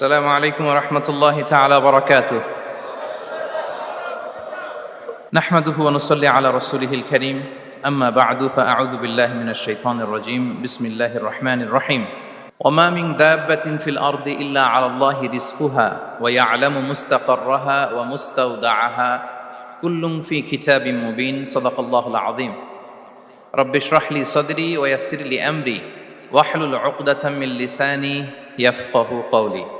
السلام عليكم ورحمة الله تعالى وبركاته. نحمده ونصلي على رسوله الكريم. أما بعد فأعوذ بالله من الشيطان الرجيم. بسم الله الرحمن الرحيم. وما من دابة في الأرض إلا على الله رزقها ويعلم مستقرها ومستودعها. كل في كتاب مبين. صدق الله العظيم. رب اشرح لي صدري ويسر لي أمري. واحلل عقدة من لساني يفقه قولي.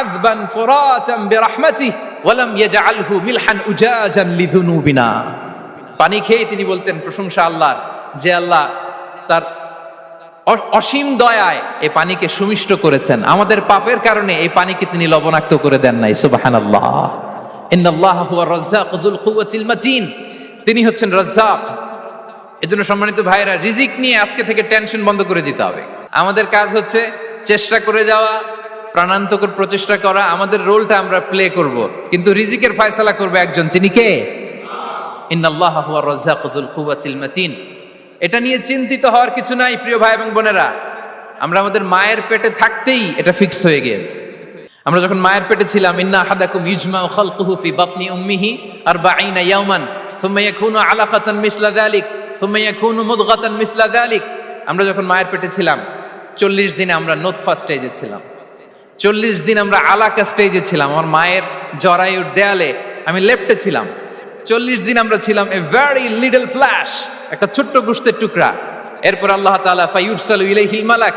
আযবান ফুরাতান বিরহমাতিহি ওয়া লাম ইয়াজআলহু মিলহান উজাজান লিযুনুবিনা। পানি খেয়েই তিনি বলতেন, প্রশংসা আল্লাহর, যে আল্লাহ তার অসীম দয়ায় এই পানিকে সুমিষ্ট করেছেন। আমাদের পাপের কারণে এই পানিকে তিনি লবণাক্ত করে দেন নাই। কুওয়াতিল মাতিন। তিনি হচ্ছেন রাজ্জাক। এজন্য সম্মানিত ভাইরা রিজিক নিয়ে আজকে থেকে টেনশন বন্ধ করে দিতে হবে। আমাদের কাজ হচ্ছে চেষ্টা করে যাওয়া প্রাণান্তকর প্রচেষ্টা করা, আমাদের রোলটা আমরা প্লে করব। কিন্তু রিজিকের ফায়সালা করবে একজন, তিনি কে? মাতিন। এটা নিয়ে চিন্তিত হওয়ার কিছু নাই, প্রিয় ভাই এবং বোনেরা। আমরা আমাদের মায়ের পেটে থাকতেই এটা ফিক্স হয়ে গিয়েছে। আমরা যখন মায়ের পেটে ছিলাম, ইন্না আহাদাকুম ইজমাউ খালকুহু ফি বাতনি উম্মিহি আর আরবাঈনা ইয়াওমান সুম্মা ইয়াকুনু আলাকাতান মিসলা যালিক, সুম্মা ইয়াকুনু মুদগাতান মিসলা যালিক। আমরা যখন মায়ের পেটে ছিলাম, চল্লিশ দিনে আমরা নোতফা স্টেজে ছিলাম। চল্লিশ দিন আমরা আলাকা স্টেজে ছিলাম, আমার মায়ের জরায়ুর দেয়ালে আমি লেফটে ছিলাম। চল্লিশ দিন আমরা ছিলাম এ ভেরি লিডল ফ্ল্যাশ একটা ছোট্ট গুস্তের টুকরা। এরপর আল্লাহ তাআলা ফাইউরসালু ইলাইহিল মালাক,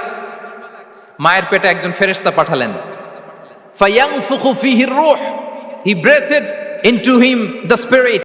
মায়ের পেটে একজন ফেরেশতা পাঠালেন। ফায়াংফুখু ফিহির রূহ he breathed into him the spirit